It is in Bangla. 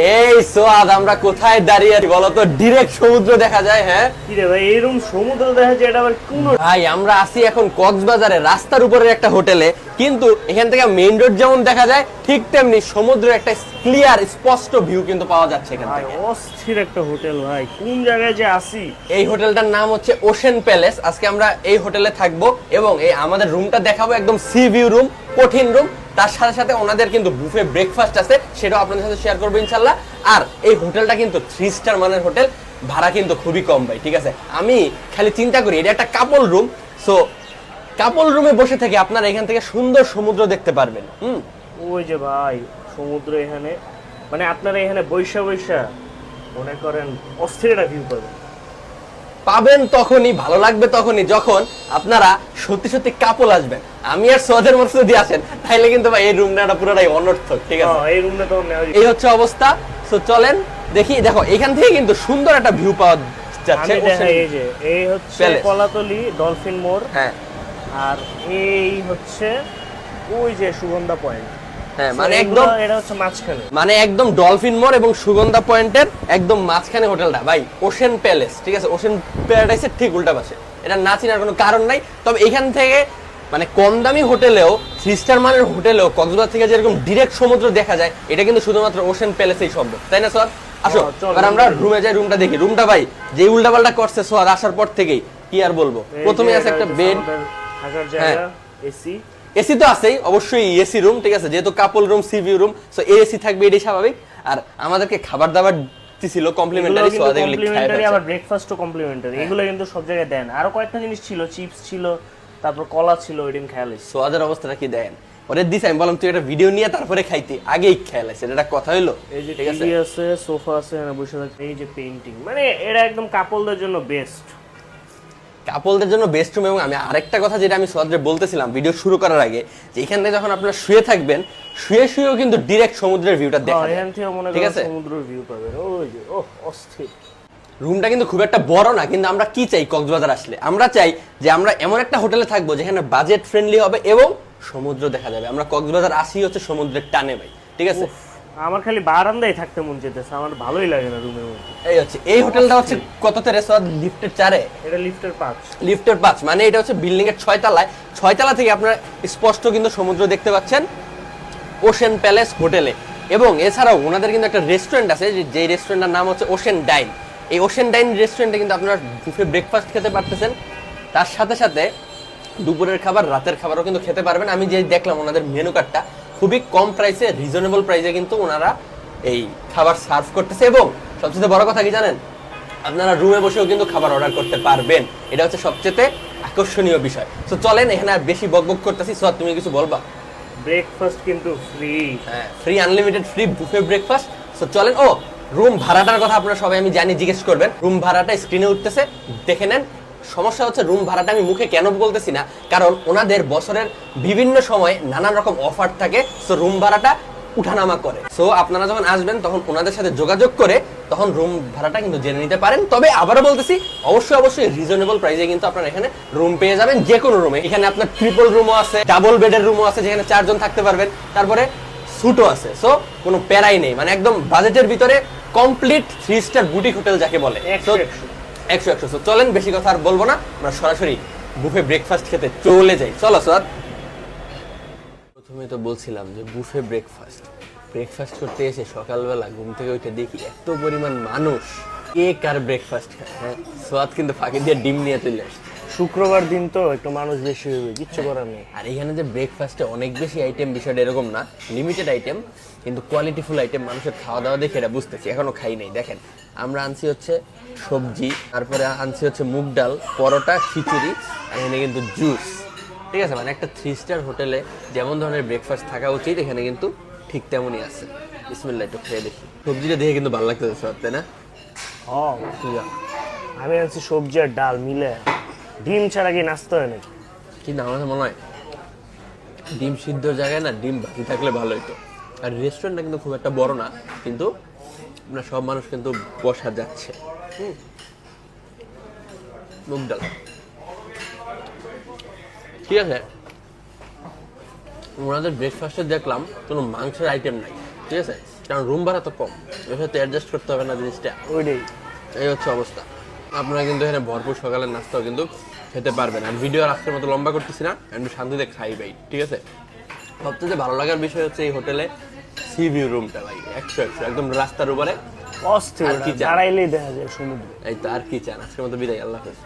এই সোয়াদ আমরা কোথায় দাঁড়িয়ে আছি বলো তো ডিরেক্ট সমুদ্র দেখা যায় হ্যাঁ? কি রে ভাই এরকম সমুদ্র দেখা যায় এটা আবার কোন ভাই আমরা আছি এখন কক্সবাজারে রাস্তার উপরে একটা হোটেলে। কিন্তু এখান থেকে মেইন রোড যেমন দেখা যায় ঠিক তেমনি সমুদ্রের একটা ক্লিয়ার স্পষ্ট ভিউ কিন্তু পাওয়া যাচ্ছে এখান থেকে। অস্থির একটা হোটেল ভাই কোন জায়গায় যে আসি এই হোটেলটার নাম হচ্ছে ওশেন প্যালেস আজকে আমরা এই হোটেলে থাকব এবং এই আমাদের রুমটা দেখাবো একদম সি ভিউ রুম কঠিন রুম তার সাথে সাথে ওনাদের কিন্তু বুফে ব্রেকফাস্ট আছে, সেটাও আপনাদের সাথে শেয়ার করব ইনশাল্লাহ আর এই হোটেলটা কিন্তু থ্রি স্টার মানের হোটেল, ভাড়া কিন্তু খুবই কম ভাই, ঠিক আছে? আমি খালি চিন্তা করি, এটা একটা কাপল রুম সো কাপল রুমে বসে থেকে আপনারা এখান থেকে সুন্দর সমুদ্র দেখতে পারবেন, হুম? ওই যে ভাই, সমুদ্র এখানে মানে আপনারা এখানে বৈশা বৈশা মনে করেন অস্থির একটা ভিউ পাবেন পাবেন তখনই ভালো লাগবে তখনই যখন আপনারা সত্যি সত্যি কাপল আসবেন। আমি আর সোয়াদের মধ্যে যদি আসেন তাহলে কিন্তু ভাই এই রুমটা পুরোটাই অনর্থক ঠিক আছে? হ্যাঁ, এই রুমটা তো এই হচ্ছে অবস্থা। তো চলেন দেখি দেখো এখান থেকে কিন্তু সুন্দর একটা ভিউ পাওয়া যাচ্ছে। এই যে এই হচ্ছে। কলাতলি ডলফিন মোড়। হ্যাঁ। আর এই হচ্ছে ওই যে সুগন্ধা পয়েন্ট হ্যাঁ মানে একদম এটা হচ্ছে মাঝখানে। মানে একদম ডলফিন মোড় এবং সুগন্ধা পয়েন্টের একদম মাঝখানে হোটেলটা। ভাই ওশেন প্যালেস ঠিক আছে? ওশেন প্যারাডাইসের ঠিক উল্টা পাশে। এটা না চিনার কোনো কারণ নাই। তবে এখান থেকে মানে কম দামি হোটেলেও থ্রি স্টার মানের হোটেলেও কক্সবাজার থেকে যেরকম ডিরেক্ট সমুদ্র দেখা যায় এটা কিন্তু শুধুমাত্র ওশেন প্যালেসেই সম্ভব তাই না স্যার আসো এবার আমরা রুমে যাই রুমটা দেখি। রুমটা ভাই যে উল্টাপাল্টা করছে সোয়াদ আসার পর থেকেই কি আর বলব? প্রথমে আছে একটা বেড থাকার হ্যাঁ। জায়গা এসি এসি তো আছেই অবশ্যই এসি রুম ঠিক আছে? যেহেতু couple room sea view room so AC থাকবে এটাই স্বাভাবিক। আর আমাদেরকে খাবার দাবার দিছিল কমপ্লিমেন্টারি সো কমপ্লিমেন্টারি আবার ব্রেকফাস্টও কমপ্লিমেন্টারি এগুলো কিন্তু সব জায়গায় দেন। আরও কয়েকটা জিনিস ছিল চিপস ছিল তারপর কলা ছিল ওই দিন খেয়াল হয়েছে। সোয়াদের অবস্থাটা কি দেন ওরে দিস আমি বললাম তুই একটা ভিডিও নিয়ে তারপরে খাইতে। আগেই খেয়াল আছে এটা কথা হইল। এই যে আছে? টিভি আছে সোফা আছে বসে থাকতে এই যে পেইন্টিং মানে এটা একদম কাপলদের জন্য বেস্ট কাপলদের জন্য বেস্ট রুম এবং আমি আরেকটা কথা যেটা আমি সোয়াদরে বলতেছিলাম ভিডিও শুরু করার আগে যে এখান থেকে যখন আপনারা শুয়ে থাকবেন শুয়ে শুয়েও কিন্তু ডিরেক্ট সমুদ্রের ভিউটা দেখা যায়। ঠিক আছে? সমুদ্রের ভিউ পাবেন ওই যে ওহ অস্থির। রুমটা কিন্তু খুব একটা বড় না কিন্তু আমরা কি চাই কক্সবাজার আসলে? আমরা চাই যে আমরা এমন একটা হোটেলে থাকব যেখানে বাজেট ফ্রেন্ডলি হবে এবং সমুদ্র দেখা যাবে। আমরা কক্সবাজার আসি হচ্ছে সমুদ্রের টানে ভাই ঠিক আছে? আমার খালি বারান্দায় থাকতে মন যেতেছে আমার ভালোই লাগে না রুমের মধ্যে। এই হচ্ছে এই হোটেলটা হচ্ছে কততে রেসোর্ট লিফটের চারে? এটা লিফটের পাঁচ। লিফটের পাঁচ মানে এটা হচ্ছে বিল্ডিং এর ছয় তলায়। ছয় তলা থেকে আপনারা স্পষ্ট কিন্তু সমুদ্র দেখতে পাচ্ছেন ওশেন প্যালেস হোটেলে এবং এছাড়াও ওনাদের কিন্তু একটা রেস্টুরেন্ট আছে যে- যেই রেস্টুরেন্টের নাম হচ্ছে ওশেন ডাইন এই ওশেন ডাইন রেস্টুরেন্টে কিন্তু আপনারা বুফে ব্রেকফাস্ট খেতে পারতেছেন। তার সাথে সাথে দুপুরের খাবার রাতের খাবারও কিন্তু খেতে পারবেন। আমি যে দেখলাম ওনাদের মেনু কার্ডটা খুবই কম প্রাইসে রিজনেবল প্রাইসে কিন্তু ওনারা এই খাবার সার্ভ করতেছে। এবং সবচেয়ে বড় কথা কি জানেন? আপনারা রুমে বসেও কিন্তু খাবার অর্ডার করতে পারবেন। এটা হচ্ছে সবচেয়ে আকর্ষণীয় বিষয়। তো চলেন এখানে আর বেশি বকবক করতেছি। সোয়া তুমি কিছু বলবা? ব্রেকফাস্ট কিন্তু ফ্রি হ্যাঁ free unlimited free buffet breakfast তো চলেন ও রুম ভাড়াটার কথা আপনারা সবাই আমি জানি জিজ্ঞেস করবেন। রুম ভাড়াটা স্ক্রিনে উঠতেছে। দেখে নেন সমস্যা হচ্ছে রুম ভাড়াটা আমি মুখে কেন বলতেছি না? কারণ ওনাদের বছরের বিভিন্ন সময় নানান রকম অফার থাকে সো রুম ভাড়াটা উঠানামা করে। সো আপনারা যখন আসবেন তখন ওনাদের সাথে যোগাযোগ করে তখন রুম ভাড়াটা কিন্তু জেনে নিতে পারেন। তবে আবারও বলতেছি অবশ্যই অবশ্যই রিজনেবল প্রাইসে কিন্তু আপনারা এখানে রুম পেয়ে যাবেন যে কোনো রুমে এখানে আপনার ট্রিপল রুমও আছে ডাবল বেডের রুমও আছে যেখানে চারজন থাকতে পারবেন। তারপরে সুটও আছে। সো কোনো প্যারাই নেই। মানে একদম বাজেটের ভিতরে complete three star boutique hotel যাকে বলে। একশো একশো। চলেন বেশি কথা আর বলব না। আমরা সরাসরি বুফে ব্রেকফাস্ট খেতে চলে যাই। চলো স্যার প্রথমে তো বলছিলাম যে বুফে ব্রেকফাস্ট ব্রেকফাস্ট করতে এসে সকালবেলা ঘুম থেকে উঠে দেখি এত পরিমাণ মানুষ। কে কার ব্রেকফাস্ট খায় হ্যাঁ? সোয়াদ কিন্তু ফাঁকি দিয়ে ডিম নিয়ে চলে আসছে। শুক্রবার দিন তো একটু মানুষ বেশি হবে কিচ্ছু করার নেই। আর এখানে যে ব্রেকফাস্টে অনেক বেশি আইটেম বিষয়টা এরকম না। লিমিটেড আইটেম কিন্তু কোয়ালিটিফুল আইটেম মানুষের খাওয়া দাওয়া দেখে এটা বুঝতেছি এখনও খাই নাই দেখেন। আমরা আনছি হচ্ছে সবজি তারপরে আনছি হচ্ছে মুগ ডাল পরোটা খিচুড়ি আর এখানে কিন্তু জুস ঠিক আছে মানে একটা থ্রি স্টার হোটেলে যেমন ধরনের ব্রেকফাস্ট থাকা উচিত এখানে কিন্তু ঠিক তেমনই আছে। বিসমিল্লাহ একটু খেয়ে দেখি। সবজিটা দেখে কিন্তু ভালো লাগতেছে সব তাই না? হ্যাঁ আমি আনছি সবজি আর ডাল মিলে। ডিম ছাড়া কি নাস্তা হয় নাকি? কিন্তু আমার মনে হয় ডিম সিদ্ধ জায়গায় না ডিম বাকি থাকলে ভালো হতো আর রেস্টুরেন্টটা কিন্তু খুব একটা বড় না কিন্তু আপনার সব মানুষ কিন্তু বসা যাচ্ছে। মুগ ডাল। ঠিক আছে? ওনাদের ব্রেকফাস্টে দেখলাম কোনো মাংসের আইটেম নাই ঠিক আছে? কারণ রুম ভাড়া তো কম এভাবে অ্যাডজাস্ট করতে হবে না জিনিসটা। ওইটাই এই হচ্ছে অবস্থা। আপনারা কিন্তু এখানে ভরপুর সকালের নাস্তাও কিন্তু খেতে পারবেন। আর ভিডিও আজকের মতো লম্বা করতেছি না একটু শান্তিতে খাই ভাই ঠিক আছে? সবচেয়ে ভালো লাগার বিষয় হচ্ছে এই হোটেলে সি ভিউ রুমটা ভাই। একশো একশো একদম রাস্তার উপরে। অস্থির আর কি চান? দাঁড়াইলেই দেখা যায় সমুদ্র। এই তো আর কি চান? আজকের মতো বিদায় আল্লাহ হাফেজ।